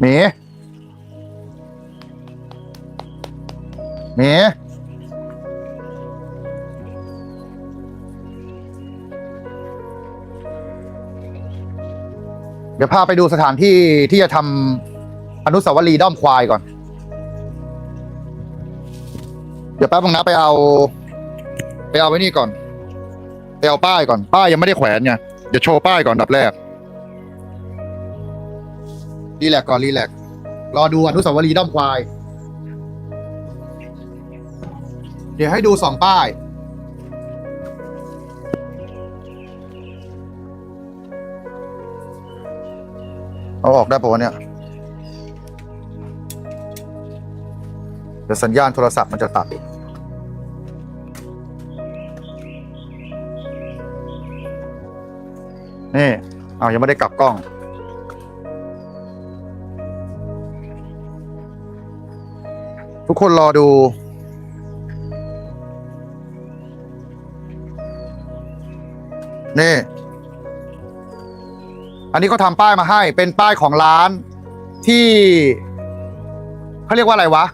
หมีหมีเดี๋ยวพาไปดูสถานที่ที่จะทำอนุสาวรีย์ด้อมควายก่อน เดี๋ยวแป๊บนึงนะไปเอา ไปเอาไว้นี่ก่อน ไปเอาป้ายก่อน ป้ายยังไม่ได้แขวนไงเดี๋ยวโชว์ป้ายก่อนอันดับแรก รีแลกซ์ก่อนรีแลกซ์รอดูอนุสาวรีย์ด้อมควาย เดี๋ยวให้ดูสองป้าย เอาออกได้ปะวะเนี่ย เดี๋ยวสัญญาณโทรศัพท์มันจะตัด นี่ เอายังไม่ได้กลับกล้อง ทุกคนรอดู นี่ อันนี้เขาทำป้ายมาให้ เป็นป้ายของร้านที่เขาเรียกว่าอะไรวะ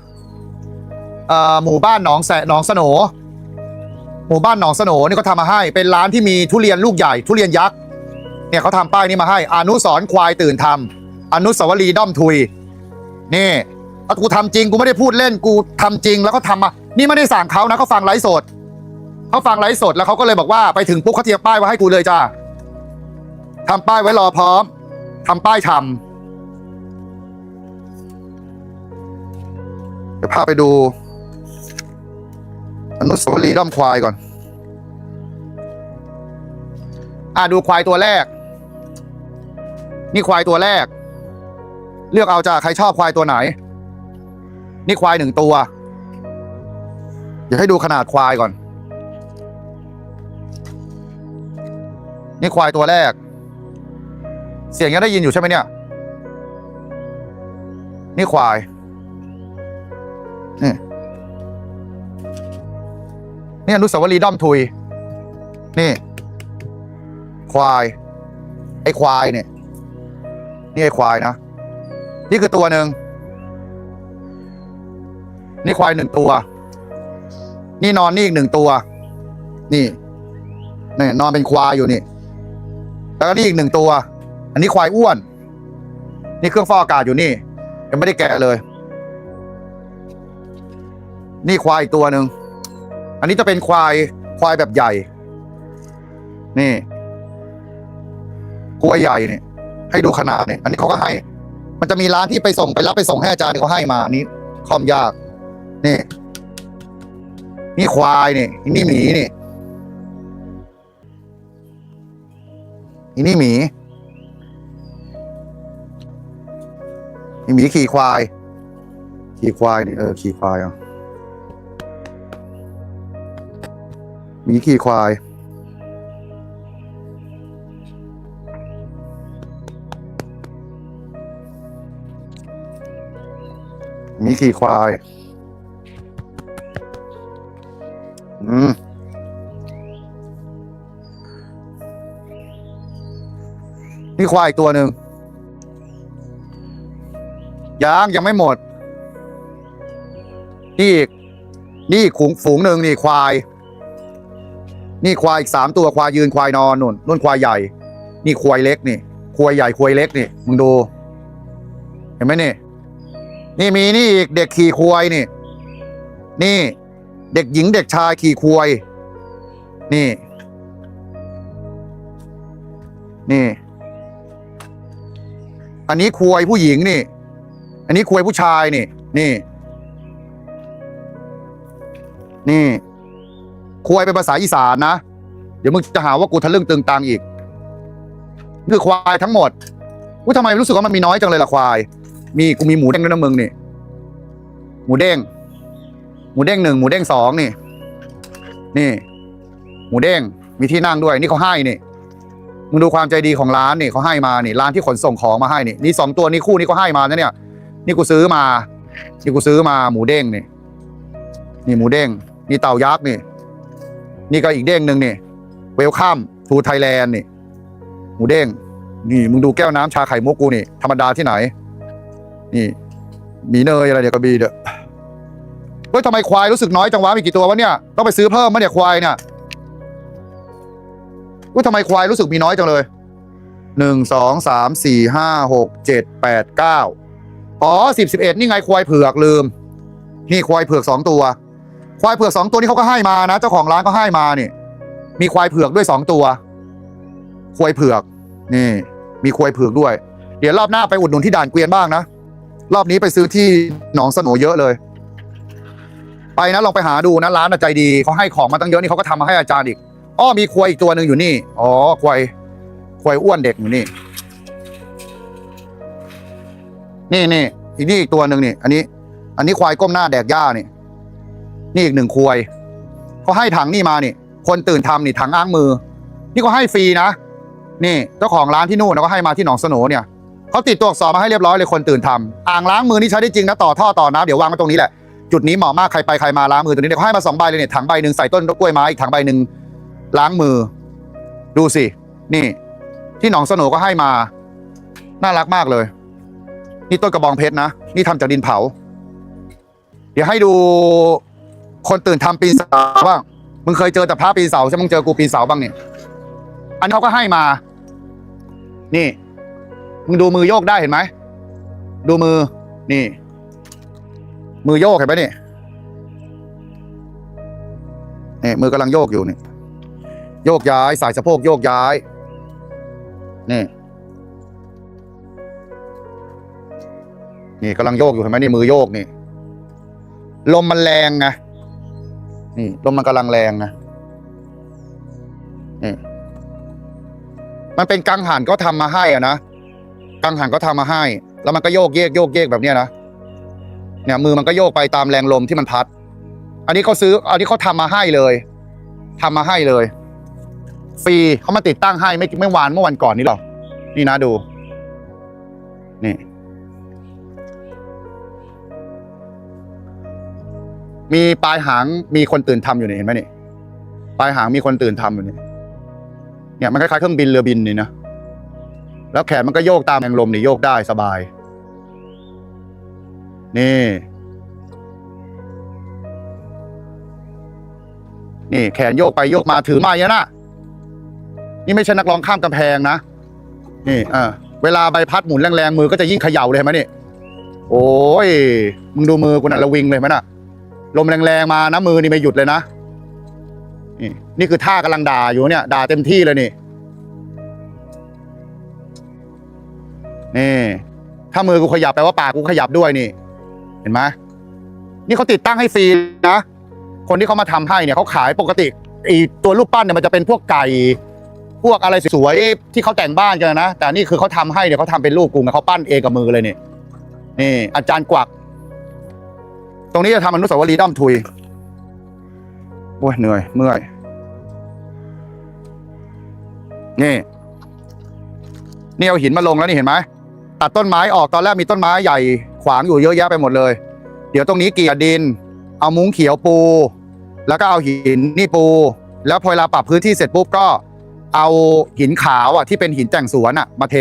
เอ่อหมู่บ้านหนองแสหนองสโหนหมู่บ้านหนองสโหนนี่เขาทำมาให้ เป็นร้านที่มีทุเรียนลูกใหญ่ ทุเรียนยักษ์เนี่ยเขาทำป้ายนี้มาให้ อนุสรณ์ควายตื่นทำอนุสาวรีย์ด้อมทุย นี่ แล้วกูทำจริงกูไม่ได้พูดเล่นกูทำจริงแล้วก็ทำมา นี่ไม่ได้สั่งเขานะเขาฟังไลฟ์สดเขาฟังไลฟ์สดแล้วเขาก็เลยบอกว่าไปถึงปุ๊บเขาเตรียมป้ายไว้ให้กูเลยจ้าทำป้ายไว้รอพร้อมทำป้ายทำเดี๋ยวพาไปดูอนุสาวรีย์ด้อมควายก่อน อ่าดูควายตัวแรก นี่ควายตัวแรก เลือกเอาจ้าใครชอบควายตัวไหน นี่ควายหนึ่งตัว เดี๋ยวให้ดูขนาดควายก่อน นี่ควายตัวแรก เสียงยังได้ยินอยู่ใช่ไหมเนี่ย นี่ควายนี่นี่อนุสาวรีย์ด้อมทุย นี่ ควาย ไอ้ควายเนี่ย นี่ไอ้ควายนะ นี่คือตัวหนึ่ง นี่ควายหนึ่งตัว นี่นอนนี่อีกหนึ่งตัว นี่นี่นอนเป็นควายอยู่นี่ แล้วก็นี่อีกหนึ่งตัว อันนี้ควายอ้วน นี่เครื่องฟอกอากาศอยู่นี่ ยังไม่ได้แกะเลย นี่ควายอีกตัวหนึ่ง อันนี้จะเป็นควายควายแบบใหญ่ นี่กล้วยใหญ่เนี่ยให้ดูขนาดเนี่ย อันนี้เขาก็ให้ มันจะมีร้านที่ไปส่งไปรับไปส่งให้อาจารย์เขาให้มาอันนี้คอมยาก นี่ นี่ควายนี่นี่หมีนี่อีนี่หมีอีหมีขี่ควาย ขี่ควายนี่เออขี่ควายอะหมีขี่ควาย มีขี่ควาย อืมนี่ควายอีกตัวหนึ่งยังยังไม่หมด นี่อีก นี่อีกขุงฝูงหนึ่งนี่ควาย นี่ควายอีกสามตัวควายยืนควายนอนนุ่นนุ่นควายใหญ่ นี่ควายเล็กนี่ ควายใหญ่ควายเล็กนี่มึงดู เห็นไหมนี่ นี่มีนี่อีกเด็กขี่ควายนี่ นี่ เด็กหญิงเด็กชายขี่ควายนี่ นี่ อันนี้ควายผู้หญิงนี่ อันนี้ควายผู้ชายนี่ นี่ นี่ควายเป็นภาษาอีสานนะ เดี๋ยวมึงจะหาว่ากูทะลึ่งตึงตังอีกนี่คือควายทั้งหมดกูทำไมรู้สึกว่ามันมีน้อยจังเลยล่ะควาย มีกูมีหมูเด้งด้วยนะมึงนี่ หมูเด้ง หมูเด้งหนึ่งหมูเด้งสองนี่ นี่ หมูเด้งมีที่นั่งด้วยนี่เขาให้นี่มึงดูความใจดีของร้านนี่เขาให้มานี่ร้านที่ขนส่งของมาให้นี่นี่สองตัวนี่คู่นี้เขาให้มานะเนี่ย นี่กูซื้อมานี่กูซื้อมาหมูเด้งนี่ นี่หมูเด้งนี่เต่ายักษ์นี่ นี่ก็อีกเด้งหนึ่งนี่เวลคัมทูไทยแลนด์นี่หมูเด้งนี่มึงดูแก้วน้ำชาไข่มุกกูนี่ธรรมดาที่ไหน นี่ มีเนยอะไรเนี่ยกระบีเด้อ ฮ้ยทำไมควายรู้สึกน้อยจังวะมีกี่ตัววะเนี่ยต้องไปซื้อเพิ่มมั้ยเนี่ยควายเนี่ยเฮ้ยทำไมควายรู้สึกมีน้อยจังเลยหนึ่งสองสามสี่ห้าหกเจ็ดแปดเก้าอ๋อสิบสิบเอ็ดนี่ไงควายเผือกลืม นี่ควายเผือกสองตัว ควายเผือกสองตัวนี้เขาก็ให้มานะเจ้าของร้านก็ให้มานี่ มีควายเผือกด้วยสองตัว ควายเผือก นี่ มีควายเผือกด้วย เดี๋ยวรอบหน้าไปอุดหนุนที่ด่านเกวียนบ้างนะ รอบนี้ไปซื้อที่หนองสโหนเยอะเลย ไปนะลองไปหาดูนะร้านใจดีเขาให้ของมาตั้งเยอะนี่เขาก็ทำมาให้อาจารย์อีกอ้อมีควายอีกตัวหนึ่งอยู่นี่ อ๋อควายควายอ้วนเด็กอยู่นี่ นี่นี่อีกนี่อีกตัวหนึ่งนี่ อันนี้ อันนี้ควายก้มหน้าแดกหญ้านี่ นี่อีกหนึ่งควายเขาให้ถังนี่มานี่ คนตื่นทำนี่ถังอ้างมือ นี่ก็ให้ฟรีนะนี่เจ้าของร้านที่นู่นก็ให้มาที่หนองสนเนี่ยเขาติดตัวอักษรมาให้เรียบร้อยเลยคนตื่นทำอ่างล้างมือนี่ใช้ได้จริงนะต่อท่อต่อน้ำเดี๋ยววางไว้ตรงนี้แหละ จุดนี้เหมาะมากใครไปใครมาล้างมือตรงนี้เดี๋ยวเขาให้มาสองใบเลยเนี่ยถังใบหนึ่งใส่ต้นกล้วยไม้อีกถังใบหนึ่งล้างมือ ดูสิ นี่ ที่หนองสโหนก็ให้มา น่ารักมากเลย นี่ต้นกระบองเพชรนะ นี่ทำจากดินเผา เดี๋ยวให้ดูคนตื่นทำปีนเสาบ้างมึงเคยเจอแต่พระปีนเสาใช่มมึงเจอกูปีนเสาบ้างเนี่ยอันนี้เขาก็ให้มา นี่ มึงดูมือโยกได้เห็นไหม ดูมือ นี่ มือโยกเห็นไหมนี่นี่มือกำลังโยกอยู่นี่ โยกย้ายสายสะโพกโยกย้าย นี่ นี่กำลังโยกอยู่เห็นไหมนี่มือโยกนี่ ลมมันแรงไงนี่ลมมันกำลังแรงนะนี่มันเป็นกังหันก็ทำมาให้อะนะกังหันก็ทำมาให้ แล้วมันก็โยกเยกโยกเยกแบบเนี้ยนะ เนี่ยมือมันก็โยกไปตามแรงลมที่มันพัด อันนี้เขาซื้อ อันนี้เขาทำมาให้เลยทำมาให้เลยฟรีเขามาติดตั้งให้ไม่ไม่วานเมื่อวันก่อนนี้หรอกนี่นะดู นี่ มีปลายหางมีคนตื่นทำอยู่นี่เห็นไหมนี่ปลายหางมีคนตื่นทำอยู่นี่เนี่ยมันคล้ายๆเครื่องบินเรือบินนี่นะแล้วแขนมันก็โยกตามแรงลมนี่โยกได้สบาย นี่ นี่ แขนโยกไปโยกมาถือไม้อะนะนี่ไม่ใช่นักร้องข้ามกำแพงนะ นี่อ่าเวลาใบพัดหมุนแรงๆมือก็จะยิ่งเขย่าเลยไหมนี่ โอ้ย มึงดูมือกูน่ะระวิงเลยไหมน่ะ ลมแรงๆมานะมือนี่ไม่หยุดเลยนะ นี่นี่คือท่ากำลังด่าอยู่เนี่ย ด่าเต็มที่เลยนี่ นี่ ถ้ามือกูขยับแปลว่าปากกูขยับด้วยนี่ เห็นไหมนี่เขาติดตั้งให้ฟรีนะ คนที่เขามาทำให้เนี่ยเขาขายปกติไอตัวรูปปั้นเนี่ยมันจะเป็นพวกไก่ พวกอะไรสวยๆที่เขาแต่งบ้านกันนะ แต่นี่คือเขาทำให้เนี่ยเขาทำเป็นรูปกรุงเขาปั้นเองกับมือเลยนี่นี่ อาจารย์กวัก ตรงนี้จะทำอนุสาวรีย์ด้อมทุยโอ้ยเหนื่อย เมื่อย นี่นี่เอาหินมาลงแล้วนี่เห็นไหมตัดต้นไม้ออกตอนแรกมีต้นไม้ใหญ่ ขวางอยู่เยอะแยะไปหมดเลย เดี๋ยวตรงนี้เกี่ยดิน เอามุ้งเขียวปู แล้วก็เอาหินนี่ปู แล้วพอเวลาปรับพื้นที่เสร็จปุ๊บก็เอาหินขาวอะที่เป็นหินแต่งสวนอะมาเท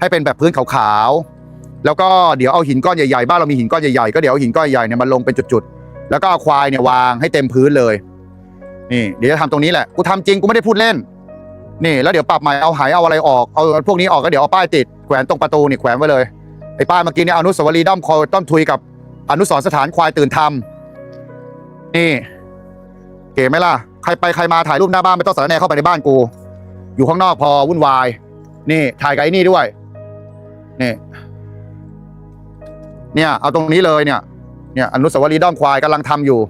ให้เป็นแบบพื้นขาวๆแล้วก็เดี๋ยวเอาหินก้อนใหญ่ๆบ้านเรามีหินก้อนใหญ่ๆก็เดี๋ยวเอาหินก้อนใหญ่เนี่ยมาลงเป็นจุดๆแล้วก็เอาควายเนี่ยวางให้เต็มพื้นเลย นี่ เดี๋ยวจะทำตรงนี้แหละกูทำจริงกูไม่ได้พูดเล่น นี่ แล้วเดี๋ยวปรับใหม่เอาหายเอาอะไรออกเอาพวกนี้ออกก็เดี๋ยวเอาป้ายติดแขวนตรงประตูนี่แขวนไว้เลย ไอ้ป้ายเมื่อกี้เนี่ยอนุสาวรีย์ด้อมคอยต้อมทุยกับอนุสรณ์สถานควายตื่นทำนี่เก๋ไหมล่ะใครไปใครมาถ่ายรูปหน้าบ้านไม่ต้องสารแนเข้าไปในบ้านกู อยู่ข้างนอกพอวุ่นวาย นี่ถ่ายกับไอ้นี่ด้วยนี่เนี่ยเอาตรงนี้เลยเนี่ยเนี่ยอนุสาวรีย์ด้อมควายกำลังทำอยู่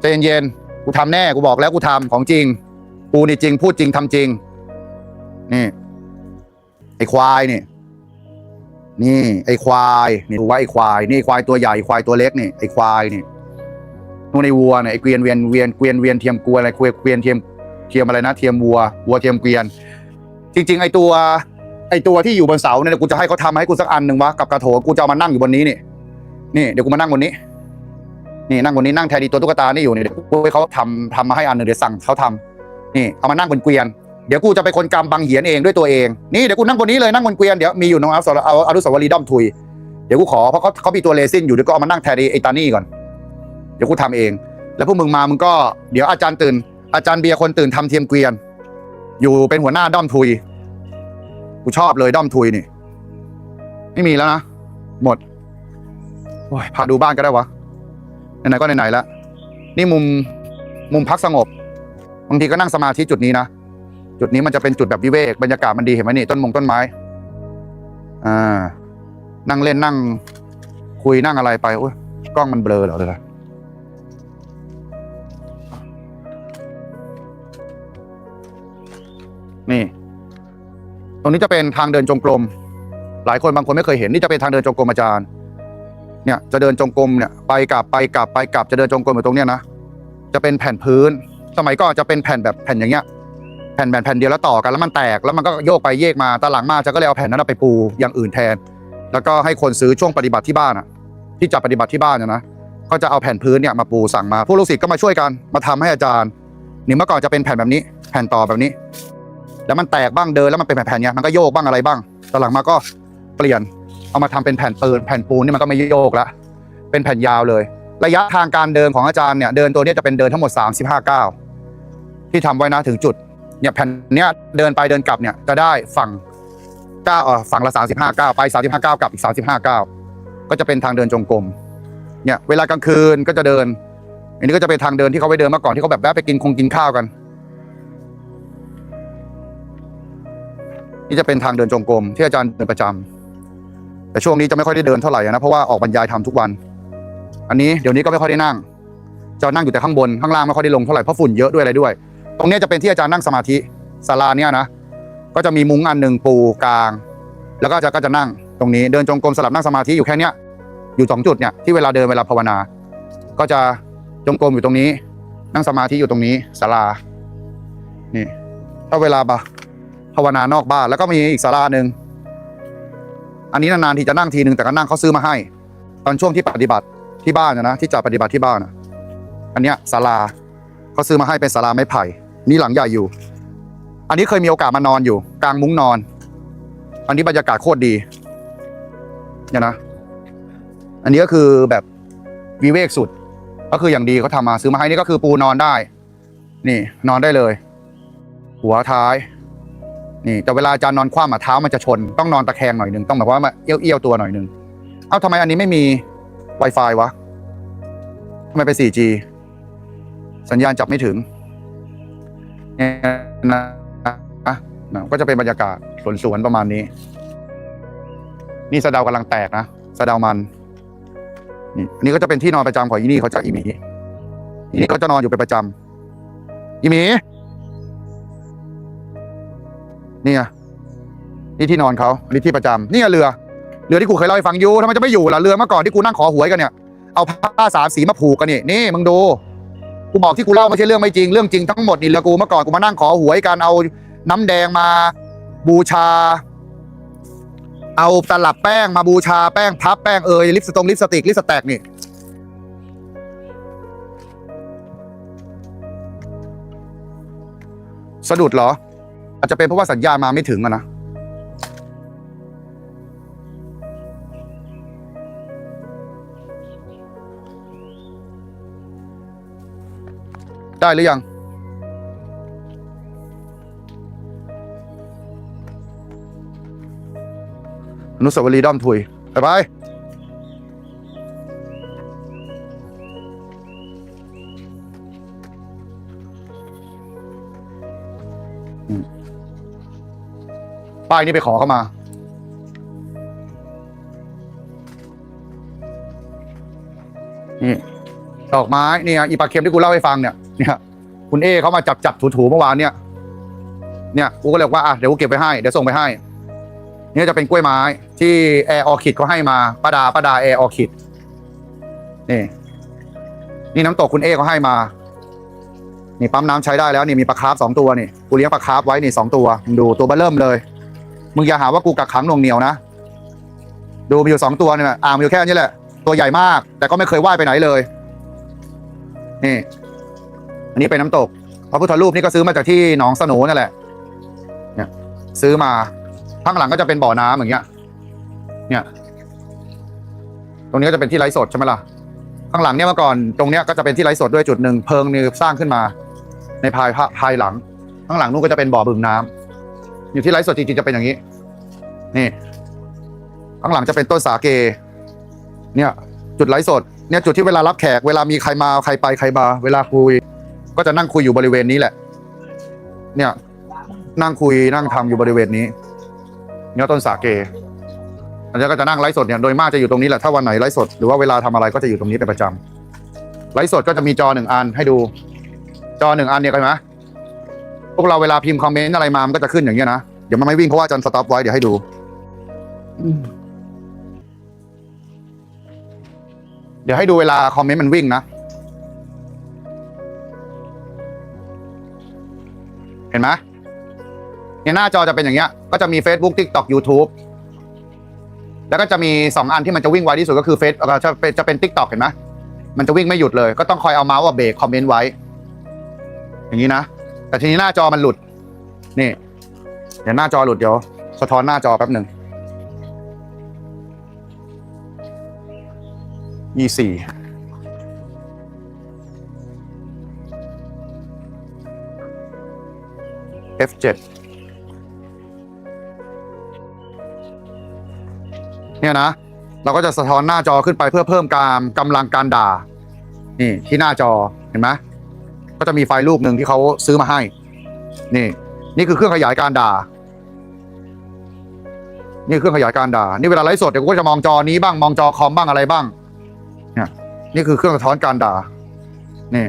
ใจเย็นๆกูทำแน่กูบอกแล้วกูทำของจริง กูนี่จริงพูดจริงทำจริง นี่ไอ้ควายนี่ นี่ไอ้ควายนี่ดูไว้ไอ้ควาย นี่ควายตัวใหญ่ควายตัวเล็กนี่ไอ้ควายนี่นู่นไอ้วัวเนี่ยไอ้เกวียนเวียนเวียนเกวียนเวียนเทียมกลัวอะไรเกวียนเกวียนเทียมเทียมอะไรนะเทียมวัววัวเทียมเกวียน จริง ๆ ไอ้ตัว ไอ้ตัวที่อยู่บนเสาเนี่ยกูจะให้เขาทำให้กูสักอันหนึ่งวะกับกระโถนกูจะเอามานั่งอยู่บนนี้นี่นี่เดี๋ยวกูมานั่งบนนี้ นี่นั่งบนนี้นั่งแทนดีตัวตุ๊กตานี่อยู่นี่เดี๋ยวกูให้เขาทำทำมาให้อันหนึ่งเดี๋ยวสั่งเขาทำนี่เอามานั่งบนเกวียน เดี๋ยวกูจะเป็นคนกำบังเหียนเองด้วยตัวเองนี่เดี๋ยวกูนั่งบนนี้เลยนั่งบนเกวียนเดี๋ยวมีอยู่น้องเอาสเอาอนุสาวรีย์ด้อมทุยเดี๋ยวกูขอเพราะเขาเขามีตัวเลซินอยู่เดี๋ยวก็เอามานั่งแทนไอ้ตานี่ก่อน เดี๋ยวกูทำเอง แล้วพวกมึงมามึงก็เดี๋ยวอาจารย์ตื่น อาจารย์เบียร์คนตื่นทำเทียมเกวียน อยู่เป็นหัวหน้าด้อมทุยกูชอบเลยด้อมทุยนี่ ไม่มีแล้วนะหมดโอ้ยพาดูบ้านก็ได้วะไหนๆก็ไหนๆแล้วนี่มุมมุมพักสงบบางทีก็นั่งสมาธิจุดนี้นะ จุดนี้มันจะเป็นจุดแบบวิเวกบรรยากาศมันดีเห็นไหมนี่ต้นมงต้นไม้ อ่า นั่งเล่นนั่ง คุยนั่งอะไรไปโอ้ยกล้องมันเบลอเหรอเลยนี่ ตรงนี้จะเป็นทางเดินจงกรม หลายคนบางคนไม่เคยเห็นนี่จะเป็นทางเดินจงกรมอาจารย์ เนี่ยจะเดินจงกรมเนี่ยไปกลับไปกลับไปกลับจะเดินจงกรมอยู่ตรงเนี้ยนะ จะเป็นแผ่นพื้น สมัยก่อนจะเป็นแผ่นแบบแผ่นอย่างเงี้ย แผ่นแผ่นแผ่นเดียวแล้วต่อกันแล้วมันแตกแล้วมันก็โยกไปโยกมาตอนหลังมาจะก็เลยเอาแผ่นนั้นไปปูอย่างอื่นแทน แล้วก็ให้คนซื้อช่วงปฏิบัติที่บ้านอะ ที่จะปฏิบัติที่บ้านนะนะก็จะเอาแผ่นพื้นเนี่ยมาปูสั่งมา ผู้ลูกศิษย์ก็มาช่วยกันมาทำให้อาจารย์นี่เมื่อก่อนจะเป็นแผ่นแบบนี้ แผ่นต่อแบบนี้ แล้วมันแตกบ้างเดินแล้วมันเป็นแผ่นๆเนี้ยมันก็โยกบ้างอะไรบ้างตอนหลังมาก็เปลี่ยนเอามาทำเป็นแผ่นปืนแผ่นปูนนี่มันก็ไม่โยกละเป็นแผ่นยาวเลย ระยะทางการเดินของอาจารย์เนี่ยเดินตัวนี้จะเป็นเดินทั้งหมด 35ก้าวที่ทำไว้นะถึงจุด เนี่ยแผ่นเนี้ยเดินไปเดินกลับเนี่ยจะได้ฝั่งก้าวเอ่อฝั่งละ35ก้าวไป35ก้าวกลับอีก35ก้าวก็จะเป็นทางเดินจงกรมเนี่ยเวลากลางคืนก็จะเดิน อันนี้ก็จะเป็นทางเดินที่เขาไปเดินมื่อก่อนที่เขาแบบแวะไปกินคงกินข้าวกัน นี่จะเป็นทางเดินจงกรมที่อาจารย์เดินประจำแต่ช่วงนี้จะไม่ค่อยได้เดินเท่าไหร่นะเพราะว่าออกบรรยายทำทุกวัน อันนี้เดี๋ยวนี้ก็ไม่ค่อยได้นั่ง จะนั่งอยู่แต่ข้างบนข้างล่างไม่ค่อยได้ลงเท่าไหร่เพราะฝุ่นเยอะด้วยอะไรด้วย ตรงนี้จะเป็นที่อาจารย์นั่งสมาธิศาลาเนี่ยนะ ก็จะมีมุ้งอันหนึ่งปูกลาง แล้วก็จะก็จะนั่งตรงนี้เดินจงกรมสลับนั่งสมาธิอยู่แค่เนี้ยอยู่สองจุดเนี่ยที่เวลาเดินเวลาภาวนา ก็จะจงกรมอยู่ตรงนี้ นั่งสมาธิอยู่ตรงนี้ศาลา นี่ ถ้าเวลาบะภาวนานอกบ้านแล้วก็มีอีกศาลาหนึ่งอันนี้นานๆทีจะนั่งทีหนึ่งแต่ก็นั่งเขาซื้อมาให้ ตอนช่วงที่ปฏิบัติที่บ้านนะนะที่จะปฏิบัติที่บ้านนะอันเนี้ยศาลาเขาซื้อมาให้เป็นศาลาไม้ไผ่ นี่หลังใหญ่อยู่ อันนี้เคยมีโอกาสมานอนอยู่ กลางมุ้งนอน อันนี้บรรยากาศโคตรดีเนี่ยนะ อันนี้ก็คือแบบวิเวกสุด ก็คืออย่างดีเขาทำมาซื้อมาให้นี่ก็คือปูนอนได้ นี่นอนได้เลย หัวท้าย นี่ แต่เวลาอาจารย์นอนคว่ำอะเท้ามันจะชน ต้องนอนตะแคงหน่อยหนึ่งต้องแบบว่ามาเอี้ยวเอี้ยวๆตัวหน่อยหนึ่งเอ้าทำไมอันนี้ไม่มี Wi-Fi วะทำไมเป็น 4G สัญญาณจับไม่ถึง นี่ยนะก็จะเป็นบรรยากาศสวนๆประมาณนี้ นี่สะเดากำลังแตกนะสะเดามันนี่อันนี้ก็จะเป็นที่นอนประจำของอีนี่เขาจะอีหมีอีนี่ก็จะนอนอยู่เป็นประจำอีหมีนี่ไงนี่ที่นอนเขาอันนี้ที่ประจำนี่ไงเรือเรือที่กูเคยเล่าให้ฟังอยู่ทำไมจะไม่อยู่ล่ะเรือเมื่อก่อนที่กูนั่งขอหวยกันเนี่ยเอาผ้าสามสีมาผูกกันนี่นี่มึงดู กูบอกที่กูเล่าไม่ใช่เรื่องไม่จริงเรื่องจริงทั้งหมดนี่เรือกูเมื่อก่อนกูมานั่งขอหวยกันเอาน้ำแดงมาบูชา เอาตลับแป้งมาบูชาแป้งพับแป้งเอยลิปสตงลิปสติกลิปสแตกนี่สะดุดเหรอ อาจจะเป็นเพราะว่าสัญญาณมาไม่ถึงอะนะ ได้หรือยัง อนุสาวรีย์ด้อมทุย ไปไปป้ายนี้ไปขอเข้ามา นี่ ดอกไม้เนี่ยอีปลาเค็มที่กูเล่าให้ฟังเนี่ย เนี่ยคุณเอเขามาจับจับถูถูๆเมื่อวานเนี่ย เนี่ยกูก็เลยว่าอะเดี๋ยวกูเก็บไปให้เดี๋ยวส่งไปให้ เนี่ยจะเป็นกล้วยไม้ที่แอร์ออคิดเขาให้มาป้าดาป้าดาแอร์ออคิดนี่นี่น้ำตกคุณเอเขาให้มา นี่ปั๊มน้ำใช้ได้แล้วนี่มีปลาคาร์ฟสองตัวนี่กูเลี้ยงปลาคาร์ฟไว้นี่สองตัวมึงดูตัวเบอเริ่มเลย มึงอย่าหาว่ากูกักขังหน่วงเหนียวนะดูมีอยู่สองตัวเนี่ยอ่างมีอยู่แค่นี้แหละ ตัวใหญ่มาก แต่ก็ไม่เคยว่ายไปไหนเลย นี่ อันนี้เป็นน้ำตกพระพุทธรูปนี่ก็ซื้อมาจากที่หนองสนูนั่นแหละ เนี่ย ซื้อมาข้างหลังก็จะเป็นบ่อน้ำอย่างเงี้ย เนี่ย ตรงนี้ก็จะเป็นที่ไลฟ์สดใช่ไหมล่ะ ข้างหลังเนี่ยเมื่อก่อนตรงเนี้ยก็จะเป็นที่ไลฟ์สดด้วยจุดหนึ่งเพิงนี่สร้างขึ้นมา ในภายภายหลัง ข้างหลังนู้นก็จะเป็นบ่อบึงน้ำอยู่ที่ไลฟ์สดจริงๆจะเป็นอย่างนี้ นี่ ข้างหลังจะเป็นต้นสาเก เนี่ย จุดไลฟ์สดเนี่ยจุดที่เวลารับแขกเวลามีใครมาใครไปใครมาเวลาคุย ก็จะนั่งคุยอยู่บริเวณนี้แหละ เนี่ย นั่งคุยนั่งทำอยู่บริเวณนี้ เนี่ยต้นสาเกอันนี้ก็จะนั่งไลฟ์สดเนี่ยโดยมากจะอยู่ตรงนี้แหละถ้าวันไหนไลฟ์สดหรือว่าเวลาทำอะไรก็จะอยู่ตรงนี้เป็นประจำไลฟ์สดก็จะมีจอหนึ่งอันให้ดู จอหนึ่งอันเนี่ยเห็นไหมพวกเราเวลาพิมพ์คอมเมนต์อะไรมามันก็จะขึ้นอย่างเงี้ยนะเดี๋ยวมันไม่วิ่งเพราะว่าจันสต็อปไว้เดี๋ยวให้ดูเดี๋ยวให้ดูเวลาคอมเมนต์มันวิ่งนะ เห็นไหมเนี่ยหน้าจอจะเป็นอย่างเงี้ย ก็จะมี Facebook TikTok YouTube แล้วก็จะมีสองอันที่มันจะวิ่งไวที่สุดก็คือเฟซจะเป็นจะเป็นทิกตอกเห็นไหมมันจะวิ่งไม่หยุดเลย ก็ต้องคอยเอาเมาส์อะเบรกคอมเมนต์ไว้ อย่างนี้นะ แต่ทีนี้หน้าจอมันหลุด นี่ เดี๋ยวหน้าจอหลุดเดี๋ยวสะท้อนหน้าจอแป๊บหนึ่งยี่สี่ F7 เนี่ยนะ เราก็จะสะท้อนหน้าจอขึ้นไปเพื่อเพิ่มการกำลังการด่า นี่ที่หน้าจอเห็นไหมก็จะมีไฟล์รูปหนึ่งที่เขาซื้อมาให้ นี่ นี่คือเครื่องขยายการด่า นี่เครื่องขยายการด่า นี่เวลาไลฟ์สดเดี๋ยวก็จะมองจอนี้บ้างมองจอคอมบ้างอะไรบ้าง เนี่ย นี่คือเครื่องสะท้อนการด่า นี่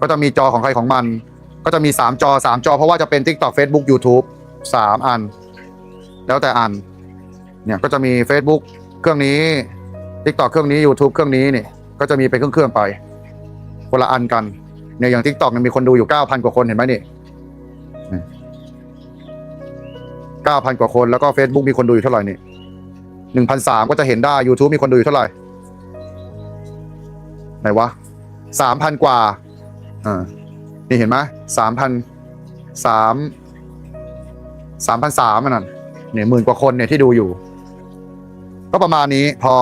ก็จะมีจอของใครของมัน ก็จะมีสามจอสามจอ เพราะว่าจะเป็น TikTok Facebook YouTube สามอัน แล้วแต่อัน เนี่ยก็จะมี Facebook เครื่องนี้ TikTok เครื่องนี้ YouTube เครื่องนี้นี่ก็จะมีเป็นเครื่องๆไป คนละอันกันเนี่ยอย่าง TikTok เนี่ยมีคนดูอยู่ 9,000 กว่าคนเห็นไหมนี่เก้าพันกว่าคนแล้วก็ Facebook มีคนดูอยู่เท่าไหร่นี่หนึ่งพันสามก็จะเห็นได้ YouTube มีคนดูอยู่เท่าไหร่ไหนวะสามพันกว่าอ่า นี่เห็นไหมสามพันสามสามพันสามนั่นเนี่ยหมื่นกว่าคนเนี่ยที่ดูอยู่ ก็ประมาณนี้พอ